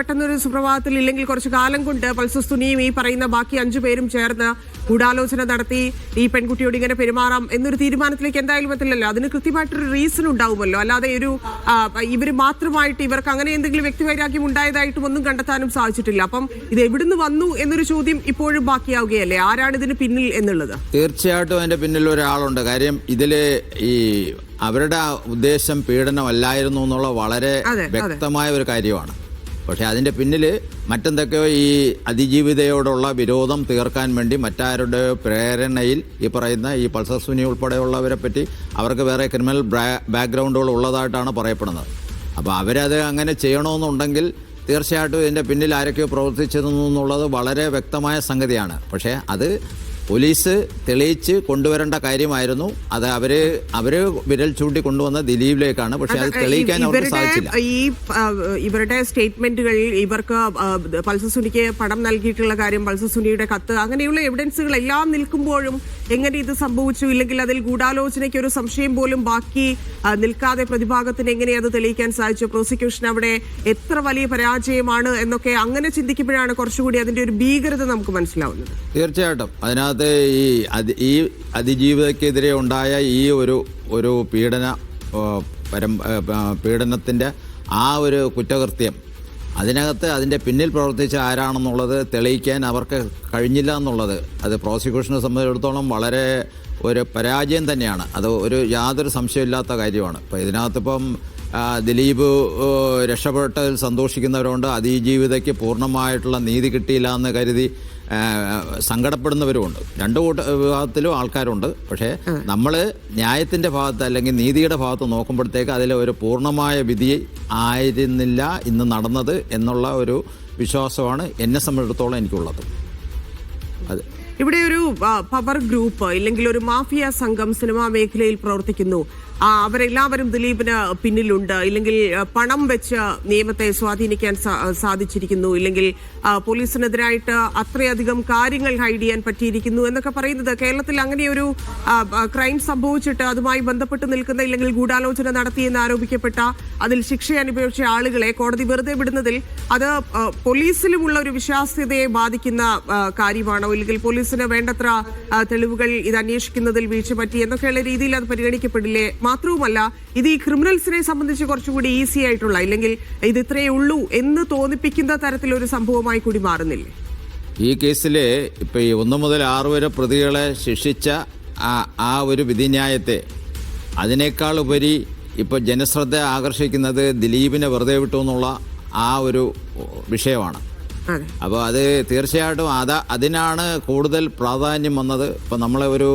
പെട്ടെന്നൊരു സുപ്രഭാതത്തിൽ ഇല്ലെങ്കിൽ കുറച്ച് കാലം കൊണ്ട് പൾസസ് തുനിയും ഈ പറയുന്ന ബാക്കി അഞ്ചു പേരും ചേർന്ന് ഗൂഢാലോചന നടത്തി ഈ പെൺകുട്ടിയോട് ഇങ്ങനെ പെരുമാറാം എന്നൊരു തീരുമാനത്തിലേക്ക് എന്തായാലും എത്തില്ലല്ലോ. അതിന് കൃത്യമായിട്ടൊരു റീസൺ ഉണ്ടാവുമല്ലോ. അല്ലാതെ ഒരു ഇവർ മാത്രമായിട്ട് ഇവർക്ക് അങ്ങനെ എന്തെങ്കിലും വ്യക്തിവൈരാഗ്യം ഉണ്ടായതായിട്ടും ഒന്നും കണ്ടെത്താനും സാധിച്ചിട്ടില്ല. അപ്പം ഇത് എവിടുന്ന് വന്നു എന്നൊരു ചോദ്യം ഇപ്പോഴും ബാക്കിയാവുകയല്ലേ? ആരാണ് ഇതിന് പിന്നിൽ എന്നുള്ളത്? തീർച്ചയായിട്ടും അതിന്റെ പിന്നിൽ ഒരാളുണ്ട്. കാര്യം ഇതിൽ ഈ അവരുടെ ഉദ്ദേശം പീഡനമല്ലായിരുന്നു എന്നുള്ള വളരെ. വ്യക്തമായ ഒരു കാര്യമാണ്. പക്ഷെ അതിന്റെ പിന്നിൽ മറ്റെന്തൊക്കെയോ ഈ അതിജീവിതയോടുള്ള വിരോധം തീർക്കാൻ വേണ്ടി മറ്റാരുടെ പ്രേരണയിൽ ഈ പറയുന്ന ഈ പൾസർ സുനി ഉൾപ്പെടെയുള്ളവരെ പറ്റി അവർക്ക് വേറെ ക്രിമിനൽ ബാക്ക്ഗ്രൗണ്ടുകൾ ഉള്ളതായിട്ടാണ് പറയപ്പെടുന്നത്. അപ്പോൾ അവരത് അങ്ങനെ ചെയ്യണമെന്നുണ്ടെങ്കിൽ തീർച്ചയായിട്ടും ഇതിന്റെ പിന്നിൽ ആരൊക്കെയോ പ്രവർത്തിച്ചിരുന്നു എന്നുള്ളത് വളരെ വ്യക്തമായ സംഗതിയാണ്. പക്ഷേ അത് പോലീസ് തെളിയിച്ച് കൊണ്ടുവരേണ്ട കാര്യമായിരുന്നു. അത് അവർ അവർ വിരൽ ചൂണ്ടി കൊണ്ടുവന്ന ദിലീപിലേക്കാണ്. പക്ഷെ അത് തെളിയിക്കാൻ അവർക്ക് സാധിച്ചില്ല. ഈ ഇവരുടെ സ്റ്റേറ്റ്മെന്റുകളിൽ ഇവർക്ക് പൾസസുനിക്ക് പണം നൽകിയിട്ടുള്ള കാര്യം പൾസസുനിയുടെ കത്ത് അങ്ങനെയുള്ള എവിഡൻസുകൾ എല്ലാം നിൽക്കുമ്പോഴും എങ്ങനെ ഇത് സംഭവിച്ചു? ഇല്ലെങ്കിൽ അതിൽ ഗൂഢാലോചനയ്ക്ക് ഒരു സംശയം പോലും ബാക്കി നിൽക്കാതെ പ്രതിഭാഗത്തിന് എങ്ങനെ അത് തെളിയിക്കാൻ സാധിച്ചു? പ്രോസിക്യൂഷൻ അവിടെ എത്ര വലിയ പരാജയമാണ് എന്നൊക്കെ അങ്ങനെ ചിന്തിക്കുമ്പോഴാണ് കുറച്ചുകൂടി അതിന്റെ ഒരു ഭീകരത നമുക്ക് മനസ്സിലാവുന്നത്. തീർച്ചയായിട്ടും. അതിനകത്ത് ഈ ഈ അതിജീവിതക്കെതിരെ ഉണ്ടായ ഈ ഒരു ഒരു പീഡന പരം ആ ഒരു കുറ്റകൃത്യം അതിനകത്ത് അതിന്റെ പിന്നിൽ പ്രവർത്തിച്ച ആരാണെന്നുള്ളത് തെളിയിക്കാൻ അവർക്ക് കഴിഞ്ഞില്ല എന്നുള്ളത്. അത് പ്രോസിക്യൂഷനെ സംബന്ധിച്ചിടത്തോളം വളരെ ഒരു പരാജയം തന്നെയാണ്. അത് ഒരു യാതൊരു സംശയമില്ലാത്ത കാര്യമാണ്. ഇപ്പോൾ ഇതിനകത്തിപ്പം ദിലീപ് രക്ഷപ്പെട്ടതിൽ സന്തോഷിക്കുന്നവരുണ്ട്. അതിജീവിതയ്ക്ക് പൂർണമായിട്ടുള്ള നീതി കിട്ടിയില്ല എന്ന് കരുതി സങ്കടപ്പെടുന്നവരുമുണ്ട്. രണ്ട് കൂട്ട വിഭാഗത്തിലും ആൾക്കാരുണ്ട്. പക്ഷേ നമ്മൾ ന്യായത്തിന്റെ ഭാഗത്ത് അല്ലെങ്കിൽ നീതിയുടെ ഭാഗത്ത് നോക്കുമ്പോഴത്തേക്ക് അതിൽ ഒരു പൂർണമായ വിധി ആയിരുന്നില്ല ഇന്ന് നടന്നത് എന്നുള്ള ഒരു വിശ്വാസമാണ് എന്നെ സംബന്ധിച്ചിടത്തോളം എനിക്കുള്ളത്. അത് ഇവിടെ ഒരു പവർ ഗ്രൂപ്പ് ഇല്ലെങ്കിൽ ഒരു മാഫിയ സംഘം സിനിമാ മേഖലയിൽ പ്രവർത്തിക്കുന്നു. അവരെല്ലാവരും ദിലീപിന് പിന്നിലുണ്ട്. ഇല്ലെങ്കിൽ പണം വെച്ച് നിയമത്തെ സ്വാധീനിക്കാൻ സാധിച്ചിരിക്കുന്നു. ഇല്ലെങ്കിൽ പോലീസിനെതിരായിട്ട് അത്രയധികം കാര്യങ്ങൾ ഹൈഡ് ചെയ്യാൻ പറ്റിയിരിക്കുന്നു എന്നൊക്കെ പറയുന്നത് കേരളത്തിൽ അങ്ങനെയൊരു ആ, ആ, ക്രൈം സംഭവിച്ചിട്ട് അതുമായി ബന്ധപ്പെട്ട് നിൽക്കുന്ന ഇല്ലെങ്കിൽ ഗൂഢാലോചന നടത്തിയെന്ന് ആരോപിക്കപ്പെട്ട അതിൽ ശിക്ഷ അനുഭവിച്ച ആളുകളെ കോടതി വെറുതെ വിടുന്നതിൽ അത് പോലീസിലുമുള്ള ഒരു വിശ്വാസ്യതയെ ബാധിക്കുന്ന കാര്യമാണോ? ഇല്ലെങ്കിൽ പോലീസിന് വേണ്ടത്ര തെളിവുകൾ ഇത് അന്വേഷിക്കുന്നതിൽ വീഴ്ച പറ്റി എന്നൊക്കെയുള്ള രീതിയിൽ അത് പരിഗണിക്കപ്പെടില്ലേ? മാത്രവുമല്ല ഇത് ഈ ക്രിമിനൽസിനെ സംബന്ധിച്ച് കുറച്ചുകൂടി ഈസി ആയിട്ടുള്ള ഇല്ലെങ്കിൽ ഇത് ഇത്രയേ ഉള്ളൂ എന്ന് തോന്നിപ്പിക്കുന്ന തരത്തിലൊരു സംഭവമായി കൂടി മാറുന്നില്ലേ? ഈ കേസിൽ ഇപ്പോൾ ഈ ഒന്ന് മുതൽ ആറ് വരെ പ്രതികളെ ശിക്ഷിച്ച ആ ഒരു വിധിന്യായത്തെ അതിനേക്കാൾ ഉപരി ഇപ്പോൾ ജനശ്രദ്ധ ആകർഷിക്കുന്നത് ദിലീപിനെ വെറുതെ വിട്ടു എന്നുള്ള ആ ഒരു വിഷയമാണ്. അപ്പോൾ അത് തീർച്ചയായിട്ടും അതാ അതിനാണ് കൂടുതൽ പ്രാധാന്യം വന്നത്. ഇപ്പം നമ്മളെ ഒരു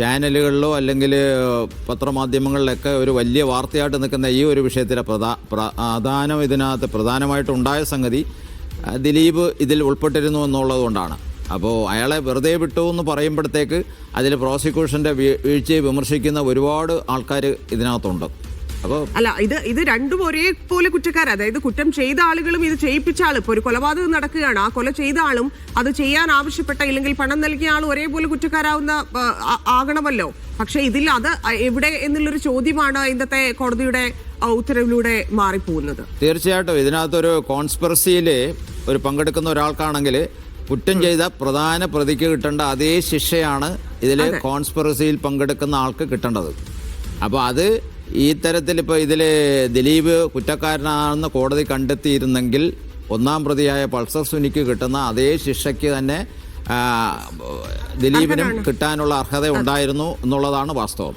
ചാനലുകളിലോ അല്ലെങ്കിൽ പത്രമാധ്യമങ്ങളിലൊക്കെ ഒരു വലിയ വാർത്തയായിട്ട് നിൽക്കുന്ന ഈ ഒരു വിഷയത്തിലെ പ്രധാ പ്രധാനം ഇതിനകത്ത് പ്രധാനമായിട്ടുണ്ടായ സംഗതി ദിലീപ് ഇതിൽ ഉൾപ്പെട്ടിരുന്നു എന്നുള്ളതുകൊണ്ടാണ് അപ്പോൾ അയാളെ വെറുതെ വിട്ടു എന്ന് പറയുമ്പോഴത്തേക്ക് അതിൽ പ്രോസിക്യൂഷന്റെ വീഴ്ചയെ വിമർശിക്കുന്ന ഒരുപാട് ആൾക്കാർ ഇതിനകത്തുണ്ട്. അല്ല ഇത് ഇത് രണ്ടും ഒരേപോലെ കുറ്റക്കാർ അതായത് കുറ്റം ചെയ്ത ആളുകളും ഇത് ചെയ്യിപ്പിച്ച ആളും. ഇപ്പൊ ഒരു കൊലപാതകം നടക്കുകയാണ്. ആ കൊല ചെയ്ത ആളും അത് ചെയ്യാൻ ആവശ്യപ്പെട്ട ഇല്ലെങ്കിൽ പണം നൽകിയ ആളും ഒരേപോലെ കുറ്റക്കാരാവുന്ന ആകണമല്ലോ. പക്ഷെ ഇതിൽ അത് എവിടെ എന്നുള്ളൊരു ചോദ്യമാണ് ഇന്നത്തെ കോടതിയുടെ ഉത്തരവിലൂടെ മാറിപ്പോകുന്നത്. തീർച്ചയായിട്ടും ഇതിനകത്തൊരു കോൺസ്പെറസിയിൽ ഒരു പങ്കെടുക്കുന്ന ഒരാൾക്കാണെങ്കിൽ കുറ്റം ചെയ്ത പ്രധാന പ്രതിക്ക് കിട്ടേണ്ട അതേ ശിക്ഷയാണ് ഇതിലെ കോൺസ്പെറസിയിൽ പങ്കെടുക്കുന്ന ആൾക്ക് കിട്ടേണ്ടത്. അപ്പോൾ അത് ഈ തരത്തിൽ ഇപ്പോൾ ഇതിൽ ദിലീപ് കുറ്റക്കാരനാണെന്ന് കോടതി കണ്ടെത്തിയിരുന്നെങ്കിൽ ഒന്നാം പ്രതിയായ പൾസർ സുനിക്ക് കിട്ടുന്ന അതേ ശിക്ഷയ്ക്ക് തന്നെ ദിലീപിനും കിട്ടാനുള്ള അർഹത ഉണ്ടായിരുന്നു എന്നുള്ളതാണ് വാസ്തവം.